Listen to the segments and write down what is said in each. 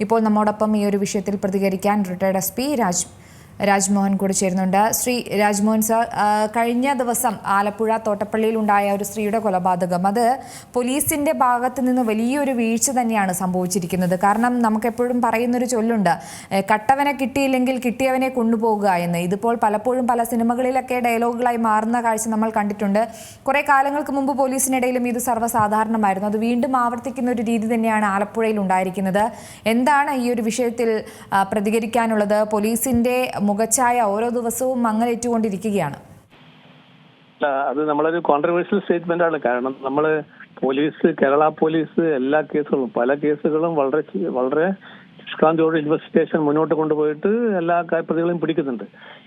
ഇപ്പോൾ നമ്മോടൊപ്പം ഈ ഒരു വിഷയത്തിൽ പ്രതികരിക്കാൻ retired S P Raj Rajmohan കൂടി ചേരുന്നുണ്ട്. ശ്രീ രാജ്മോഹൻ സാർ കഴിഞ്ഞ ദിവസം ആലപ്പുഴ തോട്ടപ്പള്ളിയിൽ ഉണ്ടായ ഒരു സ്ത്രീയുടെ കൊലപാതകം. അത് പോലീസിന്റെ ഭാഗത്ത് നിന്ന് വലിയൊരു വീഴ്ച തന്നെയാണ് സംഭവിച്ചിരിക്കുന്നത്. കാരണം നമുക്ക് എപ്പോഴും പറയുന്നൊരു ചൊല്ലുണ്ട് കട്ടവനെ കിട്ടിയില്ലെങ്കിൽ കിട്ടിയവനെ കൊണ്ടുപോകുക എന്ന്. ഇതിപ്പോൾ പലപ്പോഴും പല സിനിമകളിലൊക്കെ ഡയലോഗുകളായി മാറുന്ന കാഴ്ച നമ്മൾ കണ്ടിട്ടുണ്ട്. കുറെ കാലങ്ങൾക്ക് മുമ്പ് പോലീസിനിടയിലും ഇത് സർവസാധാരണമായിരുന്നു. അത് വീണ്ടും ആവർത്തിക്കുന്ന ഒരു രീതി തന്നെയാണ് ആലപ്പുഴയിൽ ഉണ്ടായിരിക്കുന്നത്. എന്താണ് ഈ ഒരു വിഷയത്തിൽ പ്രതികരിക്കാനുള്ളത്? പോലീസിന്റെ മുഖച്ഛായ ഓരോ ദിവസവും മങ്ങലേറ്റുകൊണ്ടിരിക്കുകയാണ് അത് നമ്മളൊരു കോൺട്രവേഴ്സ്യൽ സ്റ്റേറ്റ്മെന്റ് ആണ്. കാരണം നമ്മൾ പോലീസ് കേരള പോലീസ് എല്ലാ കേസുകളും പല കേസുകളും വളരെ വളരെ നിഷ്കാന്തോടെ ഇൻവെസ്റ്റിഗേഷൻ മുന്നോട്ട് കൊണ്ടുപോയിട്ട് എല്ലാ പ്രതികളെയും പിടിക്കുന്നുണ്ട്.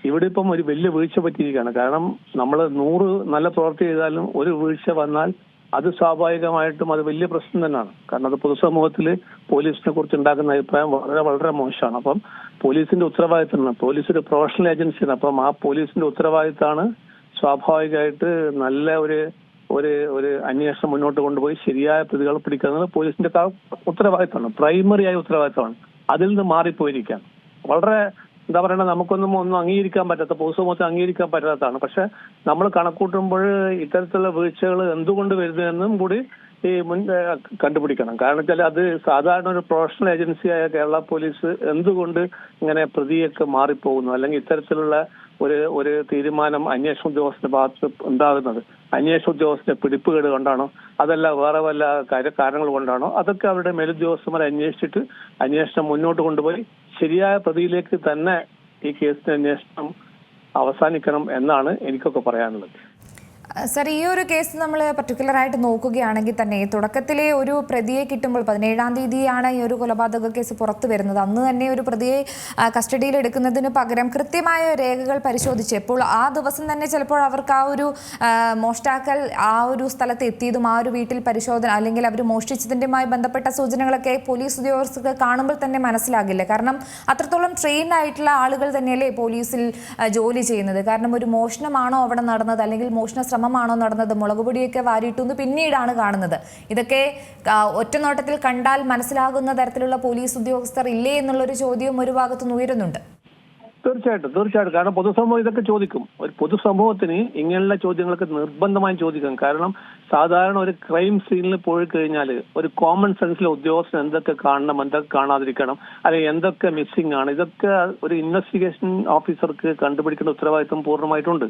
ഇവിടെ ഇപ്പം ഒരു വലിയ വീഴ്ച പറ്റിയിരിക്കുകയാണ്. കാരണം നമ്മൾ നൂറ് നല്ല പ്രവൃത്തി ചെയ്താലും ഒരു വീഴ്ച വന്നാൽ അത് സ്വാഭാവികമായിട്ടും അത് വലിയ പ്രശ്നം തന്നെയാണ്. കാരണം അത് പൊതുസമൂഹത്തിൽ പോലീസിനെ കുറിച്ച് ഉണ്ടാക്കുന്ന അഭിപ്രായം വളരെ വളരെ മോശമാണ്. അപ്പം പോലീസിന്റെ ഉത്തരവാദിത്തമാണ്. പോലീസ് ഒരു പ്രൊഫഷണൽ ഏജൻസിയാണ് അപ്പം ആ പോലീസിന്റെ ഉത്തരവാദിത്തമാണ് സ്വാഭാവികമായിട്ട് നല്ല ഒരു ഒരു ഒരു അന്വേഷണം മുന്നോട്ട് കൊണ്ടുപോയി ശരിയായ പ്രതികളെ പിടിക്കുന്നത് പോലീസിന്റെ ഉത്തരവാദിത്തമാണ്. പ്രൈമറിയായ ഉത്തരവാദിത്തമാണ്. അതിൽ നിന്ന് മാറിപ്പോയിരിക്കാം വളരെ എന്താ പറയണ നമുക്കൊന്നും ഒന്നും അംഗീകരിക്കാൻ പറ്റാത്ത പൊതുസമൂഹത്തെ അംഗീകരിക്കാൻ പറ്റാത്തതാണ്. പക്ഷെ നമ്മൾ കണക്കൂട്ടുമ്പോൾ ഇത്തരത്തിലുള്ള വീഴ്ചകൾ എന്തുകൊണ്ട് വരുന്നു എന്നും കൂടി ഈ മുൻ കണ്ടുപിടിക്കണം. കാരണം വെച്ചാൽ അത് സാധാരണ ഒരു പ്രൊഫഷണൽ ഏജൻസിയായ കേരള പോലീസ് എന്തുകൊണ്ട് ഇങ്ങനെ പ്രതിയൊക്കെ മാറിപ്പോകുന്നു? അല്ലെങ്കിൽ ഇത്തരത്തിലുള്ള ഒരു ഒരു തീരുമാനം അന്വേഷണ ഉദ്യോഗസ്ഥന്റെ ഭാഗത്ത് ഉണ്ടാകുന്നത്? അന്വേഷണ ഉദ്യോഗസ്ഥന്റെ പിടിപ്പുകേട് കൊണ്ടാണോ? അതല്ല വേറെ വല്ല കാരണങ്ങൾ കൊണ്ടാണോ? അതൊക്കെ അവരുടെ മേലുദ്യോഗസ്ഥന്മാരെ അന്വേഷിച്ചിട്ട് അന്വേഷണം മുന്നോട്ട് കൊണ്ടുപോയി ശരിയായ പ്രതിയിലേക്ക് തന്നെ ഈ കേസിന്റെ അന്വേഷണം അവസാനിക്കണം എന്നാണ് എനിക്കൊക്കെ പറയാനുള്ളത്. സർ ഈ ഒരു കേസ് നമ്മൾ പർട്ടിക്കുലറായിട്ട് നോക്കുകയാണെങ്കിൽ തന്നെ തുടക്കത്തിലെ ഒരു പ്രതിയെ കിട്ടുമ്പോൾ പതിനേഴാം തീയതിയാണ് ഈ ഒരു കൊലപാതക കേസ് പുറത്തു വരുന്നത്. അന്ന് തന്നെ ഒരു പ്രതിയെ കസ്റ്റഡിയിൽ എടുക്കുന്നതിന് പകരം കൃത്യമായ രേഖകൾ പരിശോധിച്ച് പരിശോധിച്ചപ്പോൾ ആ ദിവസം തന്നെ ചിലപ്പോൾ അവർക്ക് ആ ഒരു മോഷ്ടാക്കൽ ആ ഒരു സ്ഥലത്ത് എത്തിയതും ആ ഒരു വീട്ടിൽ പരിശോധന അല്ലെങ്കിൽ അവർ മോഷ്ടിച്ചതിന്റെമായി ബന്ധപ്പെട്ട സൂചനകളൊക്കെ പോലീസ് ഉദ്യോഗസ്ഥർക്ക് കാണുമ്പോൾ തന്നെ മനസ്സിലാകില്ല. കാരണം അത്രത്തോളം ട്രെയിൻ ആയിട്ടുള്ള ആളുകൾ തന്നെയല്ലേ പോലീസിൽ ജോലി ചെയ്യുന്നത്. കാരണം ഒരു മോഷണമാണോ അവിടെ നടന്നത്? അല്ലെങ്കിൽ മോഷണ ശ്രമമാണോ നടന്നത്? മുളക് പൊടിയൊക്കെ വാരിയിട്ടുന്ന് പിന്നീടാണ് കാണുന്നത്. ഇതൊക്കെ ഒറ്റനോട്ടത്തിൽ കണ്ടാൽ മനസ്സിലാകുന്ന തരത്തിലുള്ള പോലീസ് ഉദ്യോഗസ്ഥർ ഇല്ലേ എന്നുള്ളൊരു ചോദ്യം ഒരു ഭാഗത്തുനിന്ന് ഉയരുന്നുണ്ട്. തീർച്ചയായിട്ടും തീർച്ചയായിട്ടും. കാരണം പൊതുസമൂഹം ഇതൊക്കെ ചോദിക്കും. ഒരു പൊതുസമൂഹത്തിന് ഇങ്ങനെയുള്ള ചോദ്യങ്ങളൊക്കെ നിർബന്ധമായും ചോദിക്കും. കാരണം സാധാരണ ഒരു ക്രൈം സീനിൽ പോയി കഴിഞ്ഞാൽ ഒരു കോമൺ സെൻസിലെ ഉദ്യോഗസ്ഥൻ എന്തൊക്കെ കാണണം എന്തൊക്കെ കാണാതിരിക്കണം അല്ലെങ്കിൽ എന്തൊക്കെ മിസ്സിംഗ് ആണ് ഇതൊക്കെ ഒരു ഇൻവെസ്റ്റിഗേഷൻ ഓഫീസർക്ക് കണ്ടുപിടിക്കേണ്ട ഉത്തരവാദിത്വം പൂർണമായിട്ടുണ്ട്.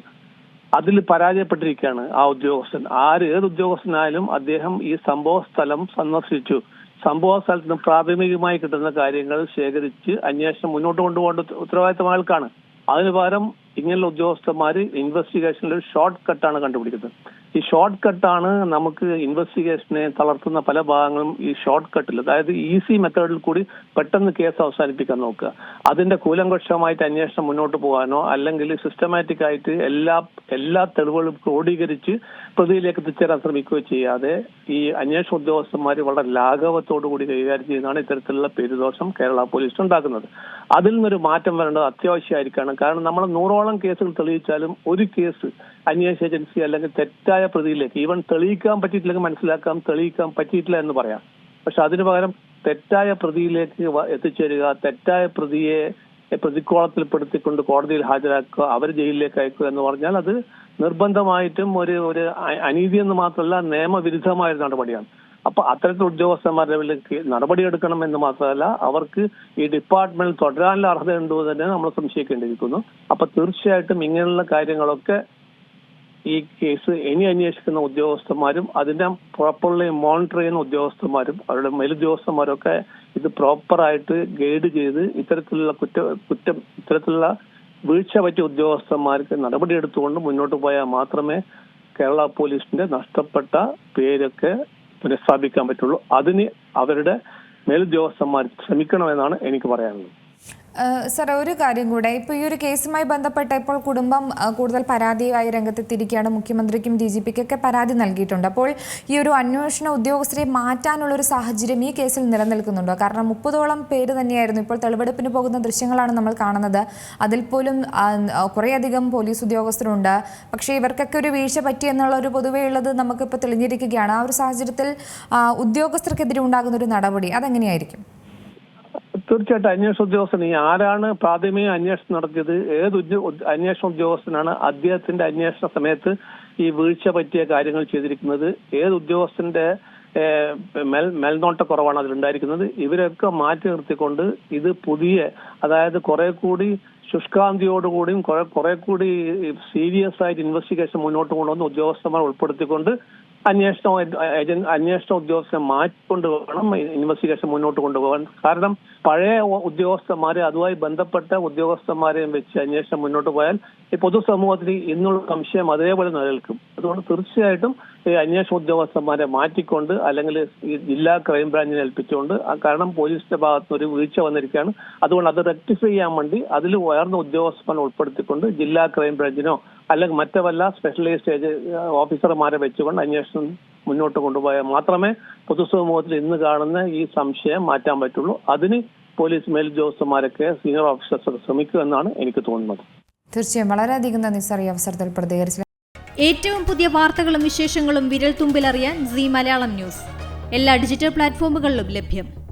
അതിൽ പരാജയപ്പെട്ടിരിക്കുകയാണ് ആ ഉദ്യോഗസ്ഥൻ. ആര് ഏത് ഉദ്യോഗസ്ഥനായാലും അദ്ദേഹം ഈ സംഭവ സ്ഥലം സന്ദർശിച്ചു. സംഭവ സ്ഥലത്ത് നിന്ന് പ്രാഥമികമായി കിട്ടുന്ന കാര്യങ്ങൾ ശേഖരിച്ച് അന്വേഷണം മുന്നോട്ട് കൊണ്ടുപോകേണ്ട ഉത്ത- ഉത്തരവാദിത്തം അയാൾക്കാണ് അതിന് പകരം ഇങ്ങനെയുള്ള ഉദ്യോഗസ്ഥന്മാർ ഇൻവെസ്റ്റിഗേഷനിൽ ഒരു ഷോർട്ട് കട്ടാണ് കണ്ടുപിടിക്കുന്നത്. ഈ ഷോർട്ട് കട്ടാണ് നമുക്ക് ഇൻവെസ്റ്റിഗേഷനെ തളർത്തുന്ന പല ഭാഗങ്ങളും ഈ ഷോർട്ട് കട്ടിൽ അതായത് ഈസി മെത്തേഡിൽ കൂടി പെട്ടെന്ന് കേസ് അവസാനിപ്പിക്കാൻ നോക്കുക. അതിന്റെ കൂലങ്കക്ഷമായിട്ട് അന്വേഷണം മുന്നോട്ട് പോകാനോ അല്ലെങ്കിൽ സിസ്റ്റമാറ്റിക് ആയിട്ട് എല്ലാ എല്ലാ തെളിവുകളും ക്രോഡീകരിച്ച് പ്രതിയിലേക്ക് എത്തിച്ചേരാൻ ശ്രമിക്കുകയോ ചെയ്യാതെ ഈ അന്വേഷണ ഉദ്യോഗസ്ഥന്മാർ വളരെ ലാഘവത്തോടു കൂടി കൈകാര്യം ചെയ്യുന്നതാണ് ഇത്തരത്തിലുള്ള പേരുദോഷം കേരള പോലീസ് ഉണ്ടാക്കുന്നത്. അതിൽ നിന്നൊരു മാറ്റം വരേണ്ടത് അത്യാവശ്യമായിരിക്കണം. കാരണം നമ്മൾ നൂറോളം കേസുകൾ തെളിയിച്ചാലും ഒരു കേസ് അന്വേഷണ ഏജൻസി അല്ലെങ്കിൽ തെറ്റായ പ്രതിയിലേക്ക് ഈവൻ തെളിയിക്കാൻ പറ്റിയിട്ടില്ലെങ്കിൽ മനസ്സിലാക്കാം തെളിയിക്കാൻ പറ്റിയിട്ടില്ല എന്ന് പറയാം. പക്ഷെ അതിനു പകരം തെറ്റായ പ്രതിയിലേക്ക് എത്തിച്ചേരുക തെറ്റായ പ്രതിയെ പ്രതിക്കോളത്തിൽപ്പെടുത്തിക്കൊണ്ട് കോടതിയിൽ ഹാജരാക്കുക അവർ ജയിലിലേക്ക് അയക്കുക എന്ന് പറഞ്ഞാൽ അത് നിർബന്ധമായിട്ടും ഒരു ഒരു അനീതി എന്ന് മാത്രമല്ല നിയമവിരുദ്ധമായ നടപടിയാണ്. അപ്പൊ അത്തരത്തിൽ ഉദ്യോഗസ്ഥന്മാരുടെ ലെവലിലേക്ക് നടപടിയെടുക്കണം എന്ന് മാത്രമല്ല അവർക്ക് ഈ ഡിപ്പാർട്ട്മെന്റിൽ തുടരാനുള്ള അർഹത ഉണ്ടോ തന്നെ നമ്മൾ സംശയിക്കേണ്ടിയിരിക്കുന്നു. അപ്പൊ തീർച്ചയായിട്ടും ഇങ്ങനെയുള്ള കാര്യങ്ങളൊക്കെ ഈ കേസ് ഇനി അന്വേഷിക്കുന്ന ഉദ്യോഗസ്ഥന്മാരും അതിന്റെ പ്രോപ്പർലി മോണിറ്റർ ചെയ്യുന്ന ഉദ്യോഗസ്ഥന്മാരും അവരുടെ മേലുദ്യോഗസ്ഥന്മാരൊക്കെ ഇത് പ്രോപ്പറായിട്ട് ഗൈഡ് ചെയ്ത് ഇത്തരത്തിലുള്ള കുറ്റ കുറ്റം ഇത്തരത്തിലുള്ള വീഴ്ച പറ്റിയ ഉദ്യോഗസ്ഥന്മാർക്ക് നടപടിയെടുത്തുകൊണ്ട് മുന്നോട്ട് പോയാൽ മാത്രമേ കേരള പോലീസിന്റെ നഷ്ടപ്പെട്ട പേരൊക്കെ പുനഃസ്ഥാപിക്കാൻ പറ്റുള്ളൂ. അതിന് അവരുടെ മേലുദ്യോഗസ്ഥന്മാർ ശ്രമിക്കണമെന്നാണ് എനിക്ക് പറയാനുള്ളത്. സർ ഒരു കാര്യം കൂടെ. ഇപ്പോൾ ഈ ഒരു കേസുമായി ബന്ധപ്പെട്ട ഇപ്പോൾ കുടുംബം കൂടുതൽ പരാതിയായി രംഗത്തെത്തിയിരിക്കുകയാണ്. മുഖ്യമന്ത്രിക്കും ഡി ജി പിക്കൊക്കെ പരാതി നൽകിയിട്ടുണ്ട്. അപ്പോൾ ഈ ഒരു അന്വേഷണ ഉദ്യോഗസ്ഥരെ മാറ്റാനുള്ള ഒരു സാഹചര്യം ഈ കേസിൽ നിലനിൽക്കുന്നുണ്ടോ? കാരണം മുപ്പതോളം പേര് തന്നെയായിരുന്നു ഇപ്പോൾ തെളിവെടുപ്പിന് പോകുന്ന ദൃശ്യങ്ങളാണ് നമ്മൾ കാണുന്നത്. അതിൽ പോലും കുറേയധികം പോലീസ് ഉദ്യോഗസ്ഥരുണ്ട്. പക്ഷേ ഇവർക്കൊക്കെ ഒരു വീഴ്ച പറ്റി എന്നുള്ള ഒരു പൊതുവേ ഉള്ളത് നമുക്കിപ്പോൾ തെളിഞ്ഞിരിക്കുകയാണ്. ആ ഒരു സാഹചര്യത്തിൽ ഉദ്യോഗസ്ഥർക്കെതിരെ ഉണ്ടാകുന്ന ഒരു നടപടി അതെങ്ങനെയായിരിക്കും? തീർച്ചയായിട്ടും അന്വേഷണ ഉദ്യോഗസ്ഥൻ ഈ ആരാണ് പ്രാഥമിക അന്വേഷണം നടത്തിയത്? ഏത് അന്വേഷണ ഉദ്യോഗസ്ഥനാണ് അദ്ദേഹത്തിന്റെ അന്വേഷണ സമയത്ത് ഈ വീഴ്ച പറ്റിയ കാര്യങ്ങൾ ചെയ്തിരിക്കുന്നത്? ഏത് ഉദ്യോഗസ്ഥന്റെ മേൽ മേൽനോട്ടക്കുറവാണ് അതിലുണ്ടായിരിക്കുന്നത്? ഇവരൊക്കെ മാറ്റി നിർത്തിക്കൊണ്ട് ഇത് പുതിയ അതായത് കുറെ കൂടി ശുഷ്കാന്തിയോടുകൂടിയും കുറെ കുറെ കൂടി സീരിയസ് ആയിട്ട് ഇൻവെസ്റ്റിഗേഷൻ മുന്നോട്ട് കൊണ്ടുവന്ന് ഉദ്യോഗസ്ഥന്മാർ ഉൾപ്പെടുത്തിക്കൊണ്ട് അന്വേഷണ അന്വേഷണ ഉദ്യോഗസ്ഥനെ മാറ്റി വേണം ഇൻവെസ്റ്റിഗേഷൻ മുന്നോട്ട് കൊണ്ടുപോകാൻ കാരണം പഴയ ഉദ്യോഗസ്ഥന്മാരെ അതുമായി ബന്ധപ്പെട്ട ഉദ്യോഗസ്ഥന്മാരെയും വെച്ച് അന്വേഷണം മുന്നോട്ട് പോയാൽ ഈ പൊതുസമൂഹത്തിന് ഇന്നുള്ള സംശയം അതേപോലെ നിലനിൽക്കും. അതുകൊണ്ട് തീർച്ചയായിട്ടും ഈ അന്വേഷണ ഉദ്യോഗസ്ഥന്മാരെ മാറ്റിക്കൊണ്ട് അല്ലെങ്കിൽ ഈ ജില്ലാ ക്രൈംബ്രാഞ്ചിനെ ഏൽപ്പിച്ചുകൊണ്ട് കാരണം പോലീസിന്റെ ഭാഗത്തുനിന്ന് ഒരു വീഴ്ച വന്നിരിക്കുകയാണ്. അതുകൊണ്ട് അത് റെക്ടിഫൈ ചെയ്യാൻ വേണ്ടി അതിൽ ഉയർന്ന ഉദ്യോഗസ്ഥന്മാരെ ഉൾപ്പെടുത്തിക്കൊണ്ട് ജില്ലാ ക്രൈംബ്രാഞ്ചിനോ അല്ലെങ്കിൽ മറ്റവല്ല സ്പെഷ്യലൈസ്ഡ് ഏജ- ഓഫീസർമാരെ വെച്ചുകൊണ്ട് അന്വേഷണം മുന്നോട്ട് കൊണ്ടുപോയാൽ മാത്രമേ പൊതുസമൂഹത്തിൽ ഇന്ന് കാണുന്ന ഈ സംശയം മാറ്റാൻ പറ്റുള്ളൂ. അതിന് പോലീസ് മേലുദ്യോഗസ്ഥന്മാരൊക്കെ സീനിയർ ഓഫീസേഴ്സ് ശ്രമിക്കുമെന്നാണ് എനിക്ക് തോന്നുന്നത്. തീർച്ചയായും വളരെയധികം നന്ദി സാർ ഈ അവസരത്തിൽ പ്രതികരിച്ചു ഏറ്റവും പുതിയ വാർത്തകളും വിശേഷങ്ങളും വിരൽ തുമ്പിലറിയാൻ സി മലയാളം ന്യൂസ്. എല്ലാ ഡിജിറ്റൽ പ്ലാറ്റ്ഫോമുകളിലും ലഭ്യം.